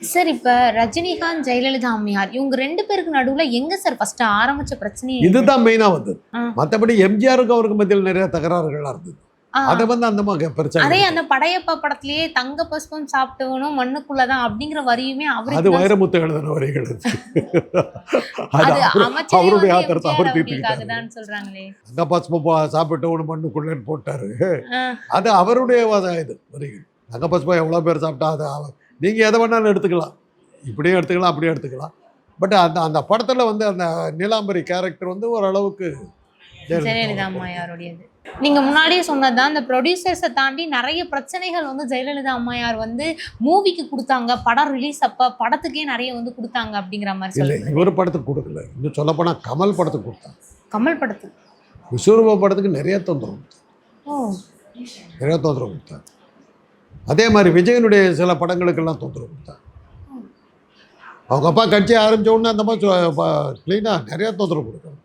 Sir இப்ப ரஜினிகாந்த் ஜெயலலிதா அம்மையார் இவங்க ரெண்டு பேருக்கு நடுவுல எங்க சார் ஃபர்ஸ்ட் ஆரம்பிச்ச பிரச்சனையே இதுதான் மெயினாக வந்தது. ஆ. மற்றபடி எம்ஜிஆருக்கு அவருக்கு மத்தியில் நிறைய தகராறுகள்லாம் இருந்தது. அதை வந்து அந்த பிரச்சனை அதே அந்த படையப்பா படத்திலேயே தங்க பஸ்பம் சாப்பிட்டவனும் மண்ணுக்குள்ளதான் அப்படிங்கிற வரியுமே அது அவருக்கு தான் வைரமுத்து எழுதின வரிகள் அது. அது அது அவரு- அவருடைய ஆத்திரத்தை அவர் தீர்த்துக்கிட்டாரு சொல்றாங்களே. அந்த பஸ்ம சாப்பிட்டு ஒன்று மண்ணுக்குள்ளேன்னு போட்டாரு. அது அவருடைய இது வரிகள். தங்க பஸ்மம் எவ்வளோ பேர் சாப்பிட்டா அது அவ- நீங்க எதை வேணாலும் எடுத்துக்கலாம். இப்படியும் எடுத்துக்கலாம் அப்படியும் எடுத்துக்கலாம். பட் அந்த அந்த படத்துல வந்து அந்த நீலாம்பரி கேரக்டர் வந்து ஓரளவுக்கு ஜெயலலிதா அம்மையாருடையது. நீங்க முன்னாடியே சொன்னதுதான் அந்த ப்ரொடியூசர்ஸை தாண்டி நிறைய பிரச்சனைகள் வந்து ஜெயலலிதா அம்மையார் வந்து மூவிக்கு கொடுத்தாங்க. படம் ரிலீஸ் அப்ப படத்துக்கே நிறைய வந்து கொடுத்தாங்க அப்படிங்கிற மாதிரி இல்லை இவர் படத்துக்கு கொடுக்கல. இன்னும் சொல்லப்போனால் கமல் படத்துக்கு கொடுத்தாங்க. கமல் படத்துக்கு? விஸ்வரூப படத்துக்கு நிறைய தொந்தரவு கொடுத்தாங்க. நிறைய தொந்தரவு கொடுத்தாங்க. அதே மாதிரி விஜயனுடைய சில படங்களுக்கெல்லாம் தொந்தரவு கொடுத்தாங்க அவங்க அப்பா கட்சி ஆரம்பிச்ச உடனே அந்த மாதிரி க்ளீனாக நிறைய தொந்தரவு கொடுக்க ஆரம்பிச்சாங்க.